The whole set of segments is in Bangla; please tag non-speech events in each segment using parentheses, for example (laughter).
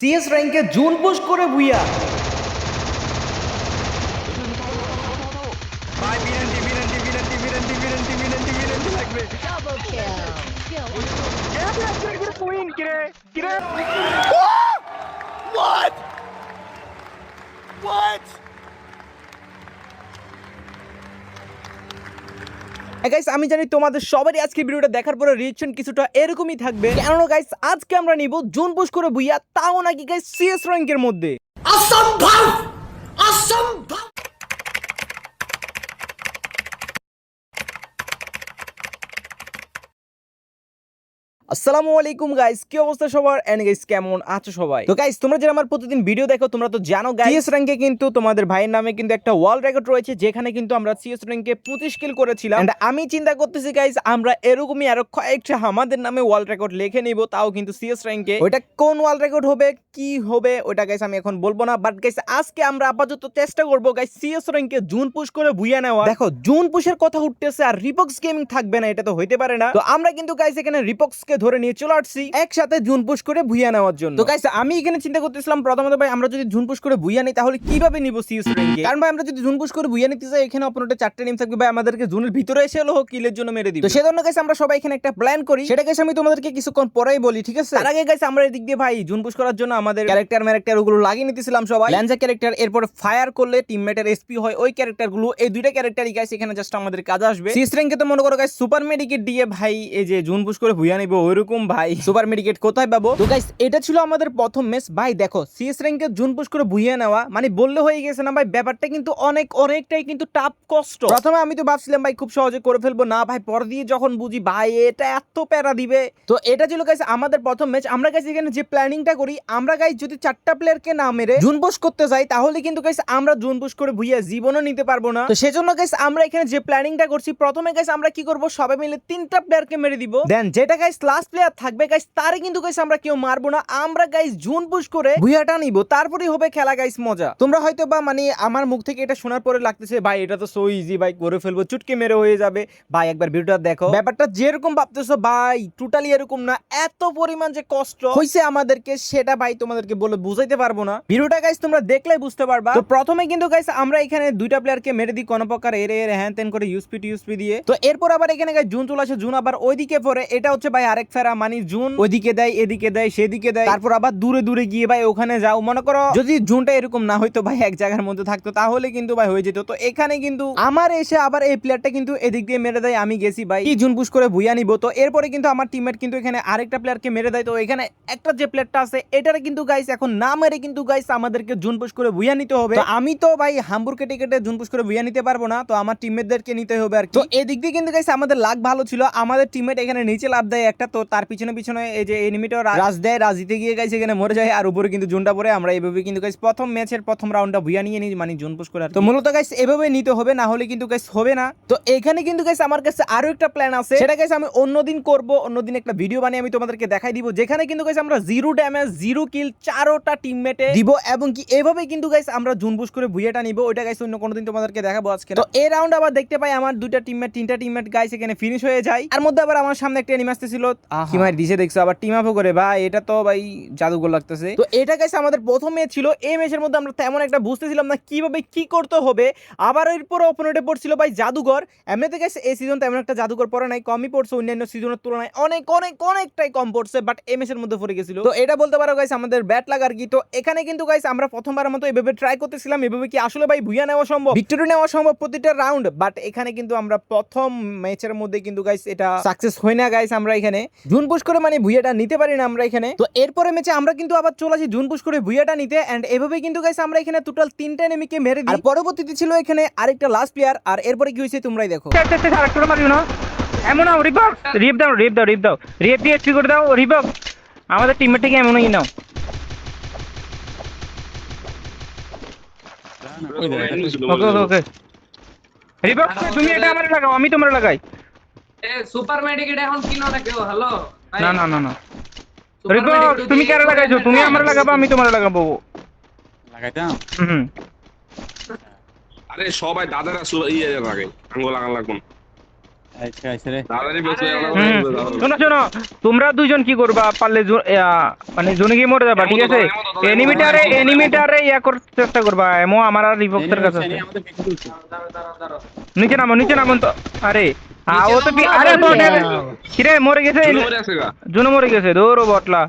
সিএস র্যাঙ্কে জুন পুশ করে ভুইয়া What? বিরান্টি গাইস আমি জানি তোমাদের সবারই আজকে ভিডিওটা দেখার পরে রিয়েকশন কিছুটা এরকমই থাকবে। কেন গাইস আজকে আমরা নিব জোন পুশ করে বুইয়া তাও নাকি গাইস সিএস র্যাঙ্কের মধ্যে। অসম্ভব! অসম্ভব! আসসালামু আলাইকুম গাইস কি অবস্থা সবার? এন্ড গাইস কেমন আছো সবাই? তো গাইস তোমরা যারা আমার প্রতিদিন ভিডিও দেখো তোমরা তো জানো গাইস সিএস র্যাঙ্কে কিন্তু তোমাদের ভাইয়ের নামে কিন্তু একটা ওয়ার্ল্ড রেকর্ড রয়েছে যেখানে কিন্তু আমরা সিএস র্যাঙ্কে 25 কিল করেছিলাম। এন্ড আমি চিন্তা করতেছি গাইস আমরা এরকমই আরও কয়েকটা আমাদের নামে ওয়ার্ল্ড রেকর্ড লিখে নিব তাও কিন্তু সিএস র্যাঙ্কে ওটা কোন ওয়ার্ল্ড রেকর্ড হবে কি হবে ওটা গাইস আমি এখন বলব না। বাট গাইস আজকে আমরা আপাতত চেষ্টা করব গাইস সিএস র্যাঙ্কে জুন পুশ করে ভুইয়া নেওয়া দেখো জুন পুশের কথা উঠতেছে আর রিপক্স গেমিং থাকবে না এটা তো হইতে পারে না। তো আমরা কিন্তু গাইস এখানে রিপক্স কে ধরে নিয়ে চলে আসছি একসাথে জুন পুশ করে ভুইয়া নেওয়ার জন্য। তো গাইস আমি এখানে চিন্তা করতেছিলাম প্রথমত ভাই আমরা যদি জুন পুশ করে ভুইয়া নিই তাহলে কীভাবে নিব সিএস র্যাঙ্কে কারণ ভাই আমরা যদি জুন পুশ করে ভুইয়া নিতে চাই এখানে অপোনেন্টে চারটে নিম থাকবে। ভাই আমাদেরকে জুনের ভিতরে এসে হলো কিলের জন্য মেরে দিবে। তো সেজন্য গাইস আমরা সবাই এখানে একটা প্ল্যান করি। সেটা গাইস আমি তোমাদেরকে কিছুক্ষণ পরেই বলি ঠিক আছে? তার আগে গাইস আমরা এদিক দিয়ে ভাই জুন পুশ করার জন্য আমাদের ক্যারেক্টার ম্যারেক্টার ওগুলো লাগিয়ে নিতেছিলাম সবাই। ল্যান্সা ক্যারেক্টার এরপর ফায়ার করলে টিমমেটের এসপি হয় ওই ক্যারেক্টারগুলো এই দুইটা ক্যারেক্টারই গাইস এখানে জাস্ট আমাদের কাজ আসবে। সিএস র্যাঙ্কে তো মনে করো গাইস সুপার মেডিকেট দিয়ে ভাই এই যে জুন পুশ করে ভুইয়া নিব ওইরকম ভাই। সুপার মেডিকেট কোথায় পাবো? তো গাইস এটা ছিল আমাদের প্রথম ম্যাচ ভাই দেখো সিএস র্যাঙ্কে জুন পুশ করে ভুইয়া নেওয়া মানে বললে হয়ে গেছে না ভাই ব্যাপারটা কিন্তু অনেক অনেকটাই কিন্তু টাফ কষ্ট। প্রথমে আমি তো ভাবছিলাম ভাই খুব সহজে করে ফেলব। না ভাই পর দিয়ে যখন বুঝি ভাই এটা এত প্যারা দিবে। তো এটা ছিল গাইস আমাদের প্রথম ম্যাচ আমরা গাইস এখানে যে প্ল্যানিংটা করি আমরা গাইস যদি চারটা প্লেয়ারকে না মেরে জুন পুশ করতে যাই তাহলে কিন্তু গাইস আমরা জুন পুশ করে ভুইয়া জীবনও নিতে পারব না। তো সেজন্য গাইস আমরা এখানে যে প্ল্যানিংটা করছি প্রথমে গাইস আমরা কি করব? সবাই মিলে তিনটা প্লেয়ারকে মেরে দিব। দেন যেটা গাইস লাস্ট প্লেয়ার থাকবে গাইস তারে কিন্তু গাইস আমরা কেউ মারবো না। আমরা গাইস জুন পুশ করে ভুইয়াটা নিব, তারপরেই হবে খেলা গাইস মজা। তোমরা হয়তো বা মানে আমার মুখ থেকে এটা শোনার পরে লাগতেছে, ভাই, এটা তো সো ইজি ভাই করে ফেলব, চুটকে মেরে হয়ে যাবে। ভাই, একবার ভিডিওটা দেখো। ব্যাপারটা যেরকম ভাবতেছো, ভাই টোটালি এরকম না। এত পরিমাণ যে কষ্ট হইছে আমাদেরকে, সেটা, ভাই, তোমাদেরকে বলে বুঝাইতে পারব না। ভিডিওটা গাইস তোমরা দেখলেই বুঝতে পারবা। তো প্রথমে কিন্তু গাইস আমরা এখানে দুইটা প্লেয়ারকে মেরে দিই, কোনো প্রকার এরে এরে হ্যান ত্যান করে ইউসপি ইউসপি দিয়ে। তো এরপর আবার এখানে গাইস জুন চলে আসে, জুন আবার ওইদিকে পরে এটা হচ্ছে, ভাই, আরেক ফেরা মানে জুন। ওইদিকে দেয় এদিকে দেয় সেদিকে দেয়। তারপর আবার দূরে দূরে গিয়ে ভাই ওখানে যাও মনে করো। যদি জুনটা এরকম না হইতো ভাই এক জায়গার মধ্যে থাকতো তাহলে কিন্তু ভাই হয়ে যেত। তো এখানে কিন্তু আমার এসে আবার এই প্লেয়ারটা কিন্তু এদিক দিয়ে মেরে দেয় আমি গেছি ভাই। কি জুন পুশ করে ভুইয়া নিব? তো এরপরে কিন্তু আমার টিমমেট কিন্তু এখানে আরেকটা প্লেয়ারকে মেরে দেয়। তো এখানে একটা যে প্লেয়ারটা আছে এটারে কিন্তু গাইস এখন না মেরে কিন্তু গাইস আমাদেরকে জুন পুশ করে ভুইয়া নিতে হবে। তো আমি তো ভাই হাম্বুর কেটে কেটে জুন পুশ করে ভুইয়া নিতে পারব না। তো আমার টিমমেটদেরকে নিতে হবে আর কি। তো এদিক দিয়ে কিন্তু গাইস আমাদের লাগ ভালো ছিল। আমাদের টিমমেট এখানে নিচে লাভ দেয় একটা। তো তার পিছনে পিছনে এই যে এনিমিটাও রাজ দেয়, রাজ দিতে গিয়ে গাইস এখানে মরে যায় আর উপরে কিন্তু জুনটা পরে আমরা এইভাবে কিন্তু গাইস প্রথম ম্যাচের প্রথম রাউন্ডটা ভুইয়া নিয়ে নিই মানে জুন পুশ করে তো মূলত গাইস এভাবে নিতে হবে, না হলে কিন্তু গাইস হবে না। তো এখানে কিন্তু গাইস আমার কাছে আরও একটা প্ল্যান আছে। সেটা গাইস আমি অন্যদিন করব, অন্যদিন একটা ভিডিও বানিয়ে আমি তোমাদেরকে দেখাই দিব, যেখানে কিন্তু গাইস আমরা জিরো ড্যামেজ জিরো কিল চারোটা টিমমেটে দিব এবং কি এভাবে কিন্তু গাইস আমরা জুন পুশ করে ভুইয়াটা নিব। ওইটা গাইস অন্য কোনোদিন তোমাদেরকে দেখাবো আজকে। তো এই রাউন্ড আবার দেখতে পাই আমার দুইটা টিমমেট তিনটা টিমমেট গাইস এখানে ফিনিশ হয়ে যায়। আর মধ্যে আবার আমার সামনে একটা এনিমি আসতেছিল কি মার দেখছ? আবার টিম আপও করে, ভাই, এটা তো ভাই জাদুঘর লাগতেছে। তো এটা গাইস আমাদের প্রথম ম্যাচ ছিল, এই ম্যাচের মধ্যে আমরা তেমন একটা বুঝতেছিলাম না কীভাবে কি করতে হবে। আবার এরপর অপোনেন্টে পড়ছিল ভাই জাদুঘর এমনিতে গাইস এই সিজন তেমন একটা জাদুঘর পড়ে নাই, কমই পড়ছে, অন্যান্য সিজনের তুলনায় অনেক অনেক, অনেকটাই কম পড়ছে বাট এই ম্যাচের মধ্যে পড়ে গেছিল। তো এটা বলতে পারো গাইস আমাদের ব্যাট লাগার কি? তো এখানে কিন্তু গাইস আমরা প্রথমবারের মতো এভাবে ট্রাই করতেছিলাম, এভাবে কি আসলে ভাই ভুইয়া নেওয়া সম্ভব? ভিক্টোরি নেওয়া সম্ভব প্রতিটা রাউন্ড বাট এখানে কিন্তু আমরা প্রথম ম্যাচের মধ্যে কিন্তু গাইস এটা সাকসেস হয় না গাইস আমরা এখানে। জুন পুশ করে মানে ভুইয়াটা নিতে পারি না আমরা এখানে। তো এরপরে ম্যাচে আমরা কিন্তু আবার চলে আসি জুন পুশ করে ভুইয়াটা নিতে। এন্ড এভাবে কিন্তু গাইস আমরা এখানে টোটাল তিনটা নেমিকে মেরে দিই। আর পরবর্তীতে ছিল এখানে আরেকটা লাস্ট প্লেয়ার আর এরপরে কি হয়েছে তোমরাই দেখো। মারিও না। এমন নাও রিবক রিপ দাও রিপ দাও রিপ দাও রিপ দিয়ে এসপি করে দাও রিবক আমাদের টিমমেট থেকে এমনই নাও। ওকে ওকে রিবক তুমি এটা আমার লাগাও আমি তোমার লাগাই। সুপার মেডিকেট এখন কিনো না কেউ হ্যালো না না না না। রিবক তুমি কারে লাগাইছো? তুমি আমার লাগাবো আমি তোমার লাগাবো। লাগাইতাম? হুম। আরে সবাই দাদারা সু- ইয়ে লাগে আঙ্গুল লাগান লাগবো আচ্ছা আচ্ছা রে। হুম শোনো শোনো তোমরা দুজন কি করবা? পারলে মানে জোনে গিয়ে মরে যাবা ঠিক আছে? এনিমিটারে এনিমিটারে ইয়া করতে চেষ্টা করবা এমো আমার আর রিপক্সের কাছে নিচে নামো নিচে নামো তো। আরে आओ तो भी अरे बॉटल किरे मर गए जुनो मर गए दो रो बॉटला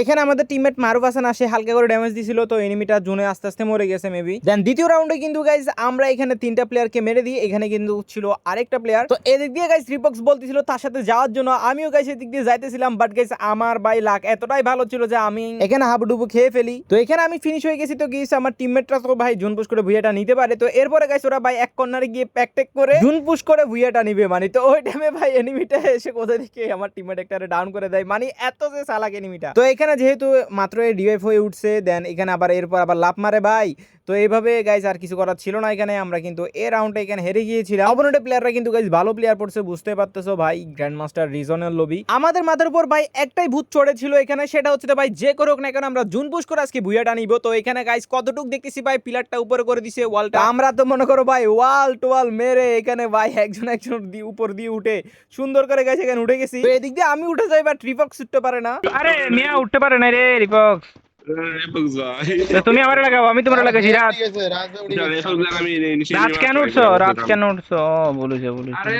এখানে আমাদের টিমমেট মারুফ হাসান আসে, হালকা করে ড্যামেজ দিছিল, তো এনিমিটা জুনে আস্তে আস্তে মরে গেছে মেবি দেন দ্বিতীয় রাউন্ডে কিন্তু গাইজ আমরা এখানে তিনটা প্লেয়ারকে মেরে দিই, এখানে কিন্তু ছিল আরেকটা প্লেয়ার তো এদিক দিয়ে গাইজ রিপক্স বলতেছিল তার সাথে যাওয়ার জন্য, আমিও গাইজ এদিক দিয়ে যাইতেছিলাম বাট গাইজ আমার বাই লাক এতটাই ভালো ছিল যে আমি এখানে হাবুডুবু খেয়ে ফেলি। তো এখানে আমি ফিনিশ হয়ে গেছি, তো গিয়েছে আমার টিমমেটরা তো, ভাই জুন পুশ করে ভুইয়াটা নিতে পারে। তো এরপরে গাইজ ওরা, ভাই, এক কর্নারে গিয়ে প্যাক ট্যাক করে জুন পুশ করে ভুইয়াটা নিবে মানে তো ওই টাইমে ভাই এনিমিটা এসে কোথা থেকে আমার টিমমেট একটা ডাউন করে দেয়। মানে এত যে সালাক এনিমিটা তো এখানে যেহেতু মাত্র ডিওএফ হয়ে উঠছে দেন এখানে আবার এরপর আবার লাভ মারে ভাই। তো এইভাবে গাইজ আর কিছু করার ছিল না এখানে, আমরা কিন্তু এ রাউন্ডে এখানে হেরে গিয়েছিলাম। অপোনেন্টের প্লেয়াররা কিন্তু গাইজ ভালো প্লেয়ার পড়ছে, বুঝতে পারতেছো ভাই গ্র্যান্ড মাস্টার রিজনাল লবি আমাদের মাথার উপর ভাই একটাই ভূত চড়েছিল এখানে, সেটা হচ্ছে ভাই যে করুক না কেন আমরা জুন পুশ করে আজকে ভুইয়াটা নিব। তো এখানে গাইজ কতটুক দেখতেছি ভাই পিলারটা উপরে করে দিছে ওয়ালটা আমরা তো মনে করো ভাই ওয়াল টোয়াল মেরে এখানে ভাই একজন একজন উপর দিয়ে উঠে সুন্দর করে গাইজ এখানে উঠে গেছি। এদিক দিয়ে আমি উঠে যাই বা ট্রিপক্স উঠতে পারে না। আরে মিয়া উঠতে পারে না রে রিপক্স। তুমি আমার লাগাও আমি তোমার লাগাইছি রাত। রাত কেন উঠছো? রাত কেন উঠছো? বলেছে বলেছে। আরে।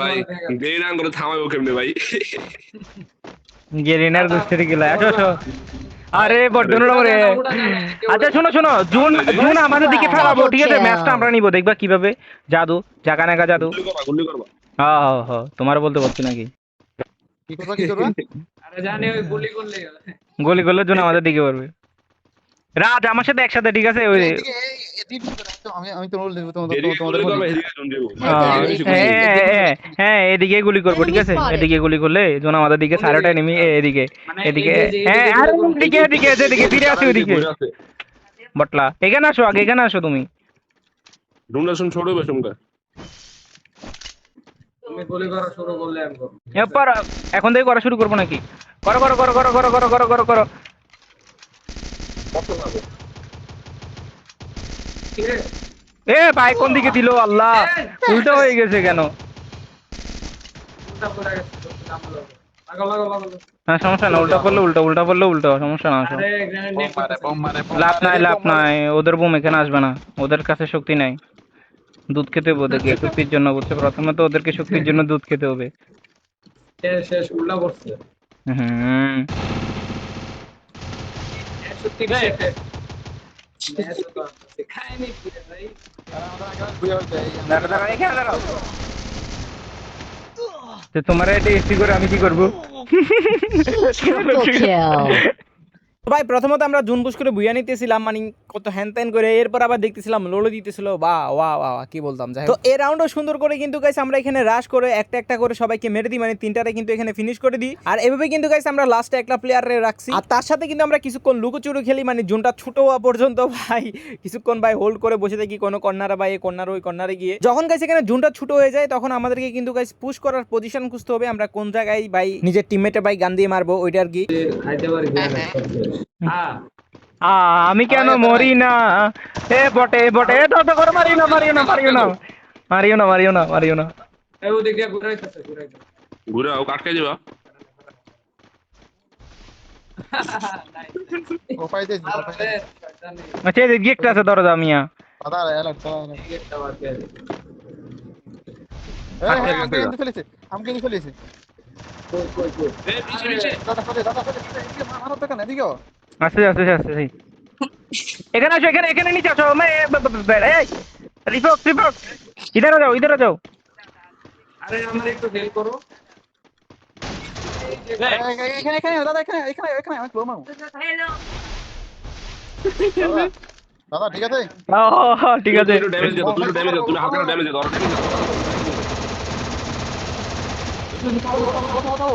ভাই দেরি করে থামাবো কেমনে ভাই? গেরিনার দুষ্টের গেলা। আসো আসো। আরে বর্ধন রে আচ্ছা শোনো শোনো জুন জুন আমাদের দিকে ফেলাবো ঠিক আছে? ম্যাচটা আমরা নিবো দেখবা কীভাবে। জাদু জাকা নাকা জাদু হ্যাঁ হ্যাঁ হ্যাঁ। তোমার বলতে পারছি নাকি? কি কি আরে ওই গুলি করলে। গুলি করলে জন্য আমাদের দিকে পারবে রাজ আমার সাথে একসাথে ঠিক আছে? ওই হ্যাঁ, হ্যাঁ, হ্যাঁ এদিকে গুলি হ্যাঁ, করব ঠিক আছে? এদিকে গুলি করলে দিকে এদিকে এদিকে। হ্যাঁ এদিকে ফিরে বটলা এখানে আসো আগে এখানে আসো তুমি। তুমি গুলি করা শুরু করলে আমি করব। এরপর এখন থেকে করা শুরু করব নাকি? করো করো করো করো করো করো করো করো করো। এ ভাই কোন দিকে দিল? আল্লাহ উল্টো হয়ে গেছে কেন? উল্টা পড়ে গেছে লাগো লাগো লাগো লাগো। হ্যাঁ সমস্যা না উল্টা পড়লে উল্টো উল্টা পড়লে উল্টো সমস্যা না লাভ নাই লাভ নাই ওদের বোম এখানে আসবে না ওদের কাছে শক্তি নাই। দুধ খেতে হবে ওদেরকে শক্তির জন্য বুঝছে প্রথমে তো ওদেরকে শক্তির জন্য দুধ খেতে হবে। শেষ শেষ উল্টা পড়ছে হুম। সত্যি খায়নি কি ভাই দাঁড়া দাঁড়া এখানে দাঁড়াও তো তোমার এটা এসি করে আমি কি করব. ভাই প্রথমত আমরা জুন পুশ করে বুয়া নিতেছিলাম মানে কত হ্যান ত্যান করে। এরপর আবার দেখতেছিলাম লোলো দিতেছিল বা ওয়া ওয়া ওয়া, কি বলতাম? যাই তো এই রাউন্ডও সুন্দর করে কিন্তু গাইস আমরা এখানে রাশ করে একটা একটা করে সবাইকে মেরে দিই মানে তিনটারে কিন্তু এখানে ফিনিশ করে দিই। আর এভাবে কিন্তু গাইস আমরা লাস্টে একটা প্লেয়ারে রাখছি। আর তার সাথে কিন্তু আমরা কিছুক্ষণ লুকোচুরু খেলি মানে জুনটা ছোট হওয়া পর্যন্ত ভাই। কিছুক্ষণ ভাই হোল্ড করে বসে থাকি কোনো কর্নারে ভাই কর্নার ওই কর্নারে গিয়ে। যখন গাইস এখানে জুনটা ছোট হয়ে যায় তখন আমাদেরকে কিন্তু গাইস পুশ করার পজিশন খুঁজতে হবে আমরা কোন জায়গায় ভাই নিজের টিমমেটে ভাই গান দিয়ে মারবো ওইটা আর কি। খাইতে পারি আ, আমি কেন মরি না এ বটে এ বটে এ তো তো করে মারিও না মারিও না মারিও না মারিও না মারিও না মারিও না এই ওদিক দিয়ে ঘুরাইতেছে ঘুরাইতেছে ঘুরে আও কাটকে যাবা ও ও। আচ্ছা এই আছে দরজা মিয়া হ্যাঁ, আমাকে। কিন্তু ফেলেছে, আমাকে কিন্তু ফেলেছে। এই পিছে পিছে দাদা, ফেলে, দাদা, ফেলে, এদিকেও। আসছে আসছে আসছে আসছে। এখানে আসো এখানে এখানে নিচে আসো। Report report. ইধার যাও ইধার যাও। আরে আমার একটু হেল্প করো। এই, এই, এখানে, এখানে, দাদা, এখানে, এখানে, এখানে, আমি slow মারবো। দাদা, দাদা, ঠিক আছে? ও ঠিক আছে। একটু ড্যামেজ দাও তুমি ড্যামেজ দাও তুমি হালকা ড্যামেজ দাও ড্যামেজ দাও।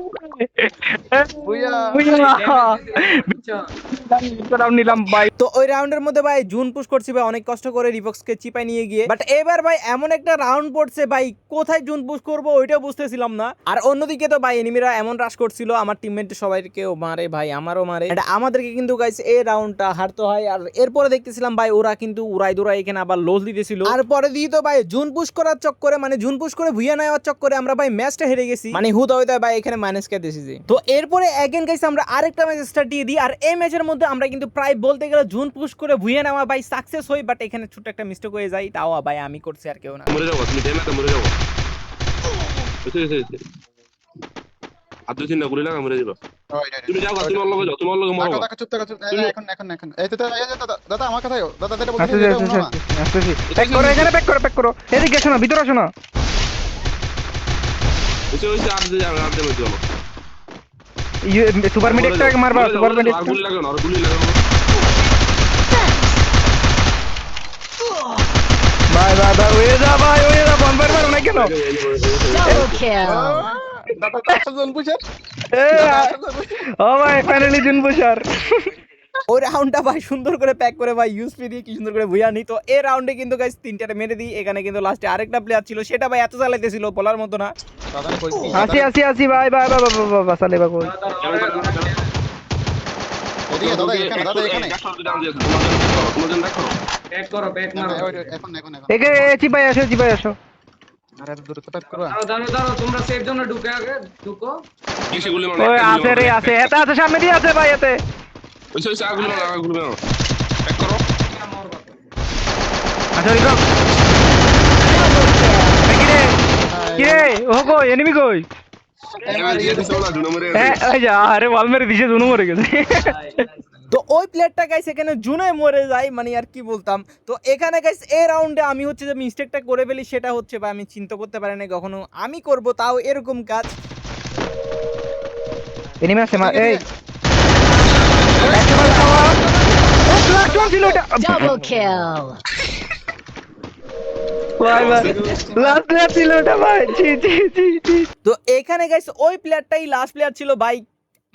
তো ওই রাউন্ডের মধ্যে ভাই জুন পুশ করছি ভাই অনেক কষ্ট করে রিবক্সকে চিপাই নিয়ে গিয়ে। বাট এবার ভাই এমন একটা রাউন্ড পড়ছে ভাই কোথায় জুন পুশ করব ওইটাও বুঝতেছিলাম না। আর অন্যদিকে তো ভাই এনিমিরা এমন রাশ করছিল আমার টিমমেট সবাইকেও মারে ভাই আমারও মারে। আমাদেরকে কিন্তু গাইস এই রাউন্ডটা হারতে হয়। আর এরপরে দেখতেছিলাম ভাই ওরা কিন্তু উড়াই দুরাই এখানে আবার লোজ দিতেছিল। আর পরে দিয়ে তো ভাই জুন পুশ করার চক্করে মানে জুন পুশ করে ভুইয়া নেওয়ার চক্করে আমরা ভাই ম্যাচটা হেরে গেছি। মানে হুদ হইতে ভাই এখানে মাইনাস কে দিয়েছি। তো এরপরে এগেন গাইস আমরা আরেকটা ম্যাচ স্টার্ট দিয়ে দিই আর এই ম্যাচের মধ্যে আমরা কিন্তু প্রায় বলতে গেলে জুন পুশ করে ভুইয়া নেওয়া ভাই সাকসেস হই বাট এখানে ছোট একটা মিস্টেক হয়ে যায় তাও ভাই আমি করছি আর কেউ না। মরে যাব তুমি ড্যামেজে মরে যাব। আর দুই তিনটা গুলি লাগা মরে যাব। তুমি যাও তুমি ওর যাও তুমি ওর মরো। দেখো, চুপ থাকো, চুপ- এখন এখন এখন। এই তো তো- দাদা দাদা আমার কথাই দাদা যেটা বলছি আসতেছি সেটা আসতেছি না। আসতেছি। করো এখানে প্যাক করো এদিকে আসো না ভিতরে আসো দিয়ে সুপার মিডিকটা মারবা সুপার মরে মিডিক আর গুলি লাগাও আর গুলি লাগাও ভাই ভাই ভাই ওয়ে যা ভাই ওয়ে যা বম্বার মারো না কেন. দাদা জন ও ভাই ফাইনালি জুন বুশার। ওই রাউন্ডটা ভাই সুন্দর করে প্যাক করে ভাই ইউজ দিয়ে কি সুন্দর করে ভুইয়া নি তো এই রাউন্ডে কিন্তু গাইস তিনটাতে মেরে দিই এখানে কিন্তু লাস্টে আরেকটা প্লেয়ার ছিল সেটা ভাই এত চালাইতেছিল বলার মতো না। আসি আসি আসি ভাই ভাই ভাই ভাই ভাই ভাই সালে বাবু। এদিকে দাদা এখানে দাদা এখানে। এই, একশো দাম দিয়েছে, তোমার জন্য দেখো, তোমার জন্য দেখো। ব্যাক করো ব্যাক মারো ওই, ওই, এখন এখন এখন। একে চিপাই আসো চিপাই আসো। আরে এত দূরে তো দাঁড়াও দাঁড়াও দাঁড়াও তোমরা সেফ জোনে ঢুকে আগে ঢুকো। কিসে গুলি মারো, ওই আছে রে আছে। সামনে দিয়ে আছে ভাই এতে। মারো, মারো। করো। আচ্ছা রিকম কি রে কি? ও কই? এনিমি কই? এবার দিয়ে দিছো না, দুনো মরে গেছে। ওই যা আরে ওয়াল মেরে দিছে দুনো মরে গেছে। তো ওই প্লেয়ারটা গাইস এখানে জুনে মরে যায় মানে আর কি বলতাম। তো এখানে গাইস এই রাউন্ডে আমি হচ্ছে যে মিস্টেকটা করে ফেলি সেটা হচ্ছে বা আমি চিন্তা করতে পারি না কখনো। আমি করব তাও এরকম কাজ। এনিমি আছে মা এই। একটা মার খাওয়া ও লাস্ট ওয়ান ছিল এটা Double kill. লাস্ট প্লেয়ার ছিল এটা ভাই। জি জি জি তো এখানে গাইস ওই প্লেয়ারটাই লাস্ট প্লেয়ার ছিল ভাই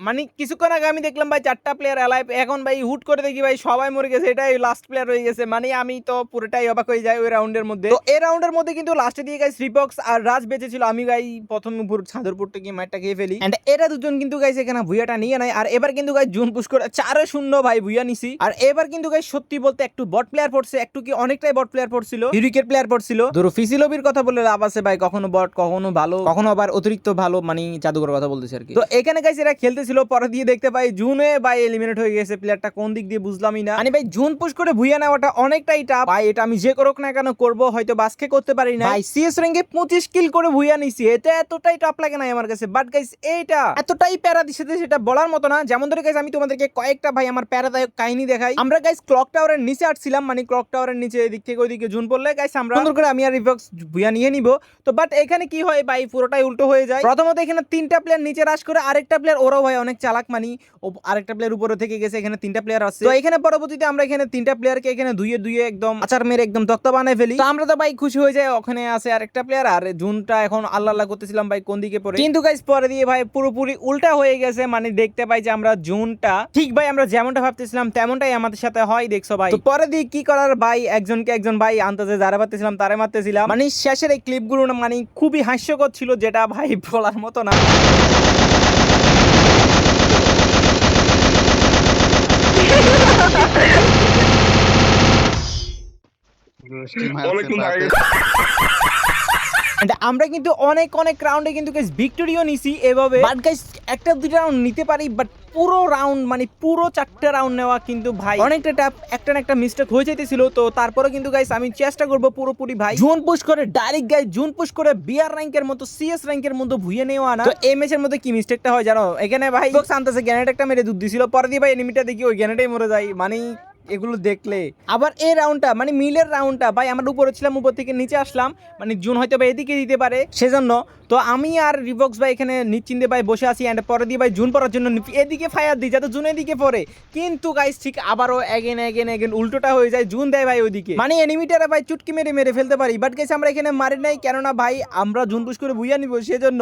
মানে কিছুক্ষণ আগে আমি দেখলাম ভাই চারটা প্লেয়ার অ্যালাইভ এখন ভাই হুট করে দেখি ভাই সবাই মরে গেছে এটাই লাস্ট প্লেয়ার হয়ে গেছে। মানে আমি তো পুরোটাই অবাক হয়ে যাই ওই রাউন্ডের মধ্যে। তো এই রাউন্ডের মধ্যে কিন্তু লাস্টে দিয়ে গাইস রিবক্স আর রাজ বেঁচে ছিল আমি ভাই প্রথম উপর ছাদরপুর থেকে মাঠটা খেয়ে ফেলি। এন্ড এরা দুজন কিন্তু গাইস এখানে ভুইয়াটা নিয়ে নেয় আর এবার কিন্তু গাইস জুন পুশ করে চারে শূন্য ভাই ভুইয়া নিছি। আর এবার কিন্তু গাইস সত্যি বলতে একটু বট প্লেয়ার পড়ছে একটু কি অনেকটাই বট প্লেয়ার পড়ছিল হিউরিকের প্লেয়ার পড়ছিল। ধরো ফিসিলবির কথা বলে লাভ আছে ভাই কখনো বট কখনো ভালো কখনো আবার অতিরিক্ত ভালো মানে জাদুঘর কথা বলতেছে আর কি। তো এখানে গাইস এরা খেলতেছিল পরে দিয়ে দেখতে পাই জুনে ভাই এলিমিনেট হয়ে গেছে প্লেয়ারটা কোন দিক দিয়ে বুঝলামই না। মানে ভাই জুন পুশ করে ভুইয়া নেওয়াটা অনেকটাই টাফ ভাই এটা আমি যে করুক না কেন করব হয়তো বাসকে করতে পারি না ভাই সিএস র্যাঙ্কে পঁচিশ কিল করে ভুইয়া নিছি এটা এতটাই টাফ লাগে না আমার কাছে। বাট গাইস এইটা এতটাই প্যারা দিছে সেটা বলার মতো না। যেমন ধরে গাইস আমি তোমাদেরকে কয়েকটা ভাই আমার প্যারাদায়ক কাহিনী দেখাই। আমরা গাইস ক্লক টাওয়ারের নিচে আসছিলাম মানে ক্লক টাওয়ারের নিচে এদিক থেকে ওইদিকে জুন পড়লে গাইস আমরা সুন্দর করে আমি আর রিভক্স ভুইয়া নিয়ে নিব। তো বাট এখানে কি হয় ভাই পুরোটাই উল্টো হয়ে যায়। প্রথমত এখানে তিনটা প্লেয়ার নিচে রাশ করে আরেকটা প্লেয়ার ওরাও ভাই অনেক চালাক মানি। আরেকটা প্লেয়ার উপরে থেকে গেছে, এখানে তিনটা প্লেয়ার আছে। তো এখানে পরবর্তীতে আমরা এখানে তিনটা প্লেয়ারকে এখানে দুইয়ে দুইয়ে একদম আচার মেরে একদম তক্তা বানায় ফেলি। তো আমরা তো ভাই খুশি হয়ে যায় ওখানে আছে আরেকটা প্লেয়ার আর জুনটা এখন আল্লাহ আল্লাহ করতেছিলাম ভাই, কোন দিকে পড়ে? কিন্তু গাইস পরে দিয়ে ভাই পুরোপুরি উল্টা হয়ে গেছে মানে দেখতে পাই যে আমরা জুনটা ঠিক ভাই আমরা যেমনটা ভাবতেছিলাম, তেমনটাই আমাদের সাথে হয়, দেখছ ভাই। তো পরে দিয়ে কি করার ভাই, একজনকে একজন ভাই আনতেছে যারা মারতেছিলাম তারে মারতেছিলাম। মানে শেষের এই ক্লিপগুলো মানে খুবই হাস্যকর ছিল, যেটা ভাই বলার মতো না। অনেকক্ষণ আগে গেছে। And আমরা কিন্তু অনেক অনেক রাউন্ডে কিন্তু গাইস ভিক্টোরিও নিছি এভাবে। বাট গাইস একটা, দুইটা রাউন্ড নিতে পারি বাট পুরো রাউন্ড মানে পুরো চারটে রাউন্ড নেওয়া কিন্তু ভাই অনেকটা টাপ একটা না একটা মিস্টেক হয়ে যাইতেছিল, তো তারপরে কিন্তু গাইস আমি চেষ্টা করব পুরোপুরি ভাই। জুন পুশ করে ডাইরেক্ট গাইস জুন পুশ করে বিআর র্যাঙ্কের মতো সিএস র্যাঙ্কের মতো ভুইয়ে নেওয়া না। তো এই ম্যাচের মধ্যে কি মিস্টেকটা হয় জানো? এখানে ভাই বক্স আনতেছে গ্যানেট একটা মেরে দুধ দিছিল। পরে দিয়ে ভাই এনিমিটা দেখি, ওই গ্যানেটাই মরে যায়। মানে এগুলো দেখলে। আবার এই রাউন্ডটা মানে মিলের রাউন্ডটা ভাই, আমরা উপরে ছিলাম, উপর থেকে নিচে আসলাম মানে জুন হয়তো বা এদিকে দিতে পারে। সেজন্য তো আমি আর রিবক্স ভাই এখানে নিশ্চিন্তে ভাই বসে আছি অ্যান্ড পরে দিয়ে ভাই জুন পড়ার জন্য এদিকে ফায়ার দিই, যাতে জুন এদিকে পড়ে। কিন্তু গাইস ঠিক আবারও এগেন এগেন এগেন উল্টোটা হয়ে যায়, জুন দেয় ভাই ওইদিকে। মানে এনিমিটারে ভাই চুটকি মেরে মেরে ফেলতে পারি। বাট গাইস আমরা এখানে মারি নাই, কেননা ভাই আমরা জুন পুশ করে বুঝিয়ে নিব, সেজন্য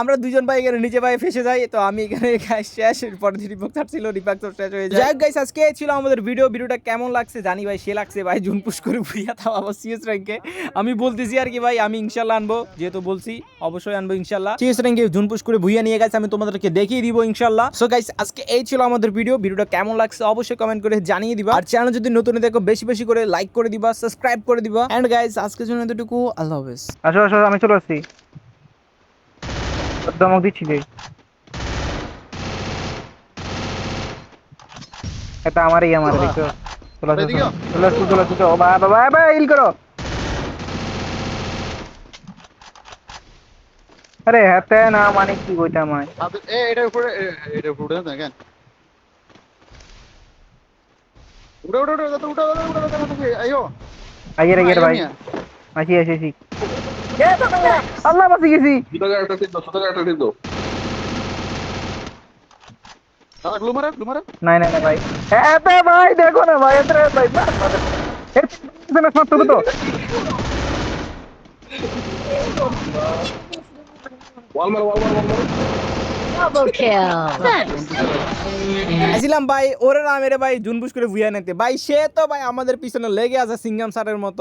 আমরা দুজন ভাই এখানে নিচে ভাই ফেসে যাই। তো আমি এখানে (laughs) শেষ। পরে রিবক্স ছিল রিবক্স শেষ হয়ে যায়। গাইস আজকে ছিল আমাদের ভিডিও ভিডিওটা কেমন লাগছে জানি ভাই, সে লাগছে ভাই, জুন পুশ করে বুঝিয়ে তাও সিএস র্যাঙ্কে আমি বলতেছি আর কি ভাই, আমি ইনশাল্লাহ আনব, যেহেতু বলছি, অবশ্যই আনব ইনশাল্লাহ। র্যাঙ্কে জুন পুশ করে ভুইয়া নিয়ে গেছে আমি তোমাদেরকে দেখিয়ে দিব ইনশাল্লাহ। সো গাইস আজকে এই ছিল আমাদের ভিডিও ভিডিওটা কেমন লাগছে অবশ্যই কমেন্ট করে জানিয়ে দিবা। আর চ্যানেল যদি নতুন দেখো বেশি বেশি করে লাইক করে দিবা সাবস্ক্রাইব করে দিবা। এন্ড গাইস আজকের জন্য এতটুকু। আল্লাহ হাফেজ। আসো আসো আমি চলে আসছি। দমক দিচ্ছি যে। এটা আমারই আমার দেখো চলে আসো। চলে আসো চলে আসো চলো। বাবা বাবা বাবা ইল করো। আরে হাতে না মানে কি কইটা আমার এ এটা উপরে এটা উপরে না কেন উড়ে উড়ে উড়ে দাদা উড়ে দাদা উড়ে দাদা আইও আইয়ে রে ভাই আসি আসি আসি এ তো আল্লাহ বাঁচি গেছি দুটো গাড়িটা দিন দুটো গাড়িটা দিন দাও हाँ ग्लू मारा ग्लू मारा नहीं नहीं भाई अबे भाई देखो ना भाई इतने भाई इतने मत तो আসিলাম ভাই ওরে না মেরে ভাই জুনবুস করে ভুইয়া নিতে ভাই সে তো ভাই আমাদের পিছনে লেগে আছে সিঙ্গাম সারের মতো।